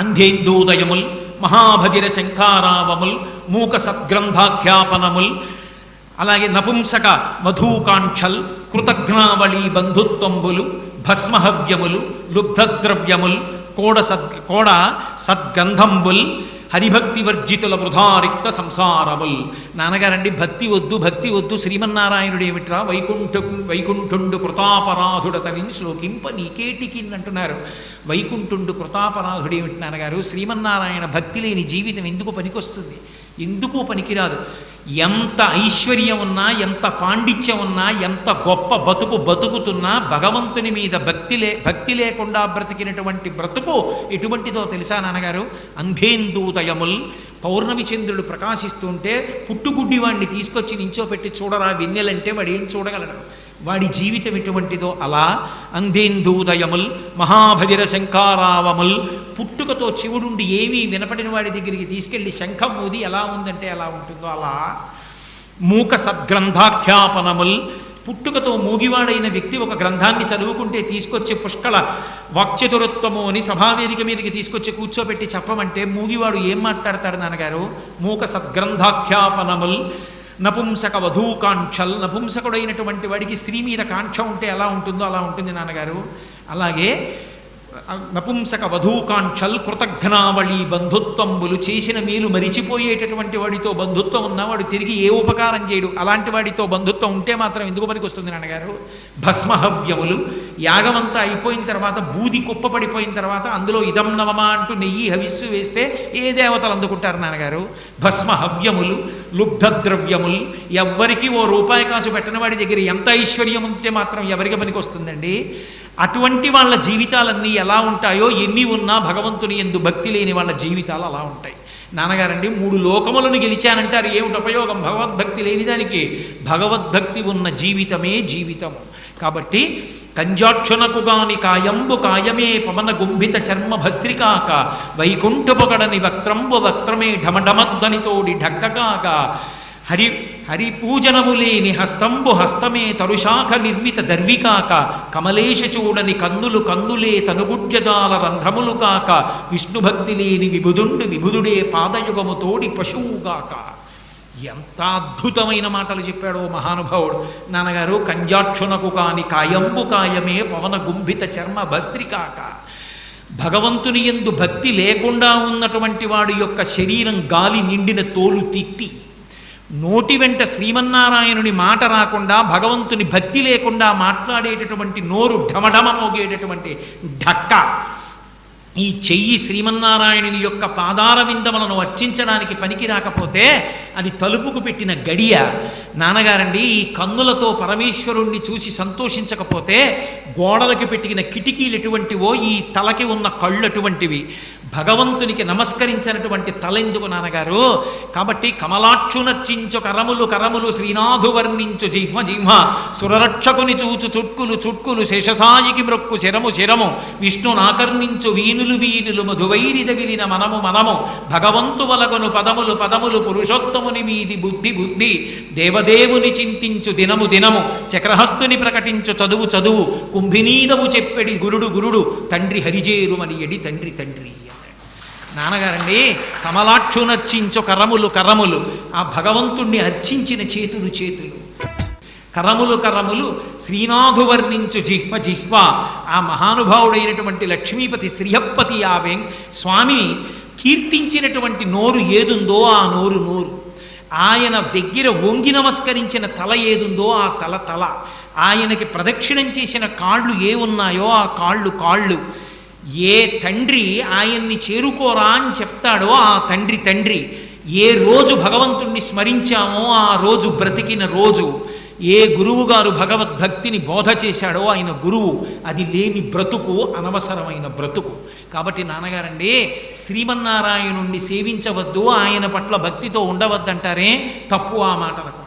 అంధేందోదయముల్ మహాభదిర శంఖారావముల్ మూక సద్గ్రంథాఖ్యాపనముల్ అలాగే నపుంసక మధుకాంక్షల్ కృతజ్ఞావళి బంధుత్వంబులు భస్మహవ్యములు లుబ్ధద్రవ్యముల్ కోడ సద్ కోడ సద్గంధంబుల్ హరిభక్తి వర్జితుల వృధారిక్త సంసారముల్. నాన్నగారండి భక్తి వద్దు భక్తి వద్దు శ్రీమన్నారాయణుడు ఏమిట్రా వైకుంఠ వైకుంఠుండు కృతాపరాధుడతని శ్లోకింప నీకేటికి అంటున్నారు వైకుంఠుండు కృతాపరాధుడు ఏమిటి నాన్నగారు? శ్రీమన్నారాయణ భక్తి లేని జీవితం ఎందుకు పనికొస్తుంది? ఎందుకు పనికిరాదు. ఎంత ఐశ్వర్యం ఉన్నా ఎంత పాండిత్యం ఉన్నా ఎంత గొప్ప బతుకు బతుకుతున్నా భగవంతుని మీద భక్తి లే భక్తి లేకుండా బ్రతికినటువంటి బ్రతుకు ఎటువంటిదో తెలుసా నాన్నగారు? అంధేందూతయముల్. పౌర్ణమి చంద్రుడు ప్రకాశిస్తుంటే పుట్టుగుడ్డి వాడిని తీసుకొచ్చి నించోపెట్టి చూడరా వెన్నెలంటే వాడు ఏం చూడగలడు? వాడి జీవితం ఎటువంటిదో అలా అంధేందూదయముల్ మహాభదిర శంకారావముల్ పుట్టుకతో శివుడుండి ఏమీ వినపడిన వాడి దగ్గరికి తీసుకెళ్ళి శంఖం ఊది ఎలా ఉందంటే ఎలా ఉంటుందో అలా మూక సద్గ్రంథాఖ్యాపనముల్ పుట్టుకతో మూగివాడైన వ్యక్తి ఒక గ్రంథాన్ని చదువుకుంటే తీసుకొచ్చి పుష్కళ వాక్చతురత్వము అని సభావేదిక మీదకి తీసుకొచ్చి కూర్చోబెట్టి చెప్పమంటే మూగివాడు ఏం మాట్లాడతాడు నాన్నగారు? మూక సద్గ్రంథాఖ్యాపనముల్ నపుంసక వధూకాంక్షల్ నపుంసకుడైనటువంటి వాడికి స్త్రీ మీద కాంక్ష ఉంటే ఎలా ఉంటుందో అలా ఉంటుంది నాన్నగారు. అలాగే నపుంసక వధూకాంక్షల్ కృతఘ్నావళి బంధుత్వంబులు చేసిన మేలు మరిచిపోయేటటువంటి వాడితో బంధుత్వం ఉన్నవాడు తిరిగి ఏ ఉపకారం చేయడు. అలాంటి వాడితో బంధుత్వం ఉంటే మాత్రం ఎందుకు పనికి వస్తుంది నాన్నగారు? భస్మహవ్యములు యాగమంతా అయిపోయిన తర్వాత బూది కుప్పపడిపోయిన తర్వాత అందులో ఇదం నవమా అంటూ నెయ్యి హవిస్సు వేస్తే ఏ దేవతలు అందుకుంటారు నాన్నగారు? భస్మహవ్యములు లుబ్ధద్రవ్యములు ఎవ్వరికి ఓ రూపాయి కాసు పెట్టిన వాడి దగ్గర ఎంత ఐశ్వర్యం ఉంటే మాత్రం ఎవరికి పనికి వస్తుందండి అటువంటి వాళ్ళ జీవితాలన్నీ ఎలా ఉంటాయో ఎన్ని ఉన్నా భగవంతుని ఎందు భక్తి లేని వాళ్ళ జీవితాలు అలా ఉంటాయి. నాన్నగారండి మూడు లోకములను గెలిచానంటారు. ఏమిటి ఉపయోగం? భగవద్భక్తి లేని దానికి. భగవద్భక్తి ఉన్న జీవితమే జీవితము. కాబట్టి కంజాక్షునకు గాని కాయంబు కాయమే పవన గుంభిత చర్మ భస్త్రికాక వైకుంఠపొగడని వక్త్రంబు వక్త్రమే ఢమఢమద్వనితోడి ఢక్కకాక హరి హరి పూజనము లేని హస్తంబు హస్తమే తరుశాఖ నిర్మిత దర్వికాక కమలేశ చూడని కన్నులు కన్నులే తనుగుడ్యజాల రంధ్రములు కాక విష్ణుభక్తి లేని విభుదుండు విభుదుడే పాదయుగము తోడి పశువుగాక. ఎంత అద్భుతమైన మాటలు చెప్పాడో మహానుభావుడు. నాన్నగారు కంజాక్షునకు కాని కాయంబు కాయమే పవన గుంభిత చర్మ భస్త్రికాక. భగవంతుని ఎందు భక్తి లేకుండా ఉన్నటువంటి వాడి యొక్క శరీరం గాలి నిండిన తోలు తిత్తి. నోటి వెంట శ్రీమన్నారాయణుని మాట రాకుండా భగవంతుని భక్తి లేకుండా మాట్లాడేటటువంటి నోరు ఢమఢమ మోగేటటువంటి ఢక్క. ఈ చెయ్యి శ్రీమన్నారాయణుని యొక్క పాదార విందములను అర్చించడానికి పనికి రాకపోతే అది తలుపుకు పెట్టిన గడియ. నాన్నగారండి ఈ కన్నులతో పరమేశ్వరుణ్ణి చూసి సంతోషించకపోతే గోడలకి పెట్టిన కిటికీలు ఎటువంటివో ఈ తలకి ఉన్న కళ్ళు అటువంటివి. భగవంతునికి నమస్కరించినటువంటి తలెందుకు నాన్నగారు? కాబట్టి కమలాక్షునర్చించు కరములు కరములు శ్రీనాథు వర్ణించు జిహ్మ జిహ్మ సురరక్షకుని చూచు చుట్కులు చుట్కులు శేషసాయికి మ్రొక్కు శరము శరము. విష్ణు నాకర్ణించు వీనులు వీనులు మధువైరి దగిలిన మనము మనము. భగవంతు వలగను పదములు పదములు పురుషోత్తముని మీది బుద్ధి బుద్ధి. దేవదేవుని చింతించు దినము దినము. చక్రహస్తుని ప్రకటించు చదువు చదువు. కుంభినీదము చెప్పెడి గురుడు గురుడు. తండ్రి హరిజేరుమని ఎడి తండ్రి తండ్రి నాన్నగారండి కమలాక్షునర్చించు కరములు కరములు ఆ భగవంతుణ్ణి అర్చించిన చేతులు చేతులు. కరములు కరములు శ్రీనాథు వర్ణించు జిహ్వ జిహ్వ. ఆ మహానుభావుడైనటువంటి లక్ష్మీపతి శ్రీహప్పతి ఆ వెం స్వామి కీర్తించినటువంటి నోరు ఏదుందో ఆ నోరు నోరు. ఆయన దగ్గర వంగి నమస్కరించిన తల ఏదుందో ఆ తల తల. ఆయనకి ప్రదక్షిణం చేసిన కాళ్ళు ఏ ఉన్నాయో ఆ కాళ్ళు కాళ్ళు. ఏ తండ్రి ఆయన్ని చేరుకోరా అని చెప్తాడో ఆ తండ్రి తండ్రి. ఏ రోజు భగవంతుణ్ణి స్మరించామో ఆ రోజు బ్రతికిన రోజు. ఏ గురువు గారు భగవద్భక్తిని బోధ చేశాడో ఆయన గురువు. అది లేని బ్రతుకు అనవసరమైన బ్రతుకు. కాబట్టి నాన్నగారండి శ్రీమన్నారాయణుణ్ణి సేవించవద్దు ఆయన పట్ల భక్తితో ఉండవద్దంటారే తప్పు ఆ మాట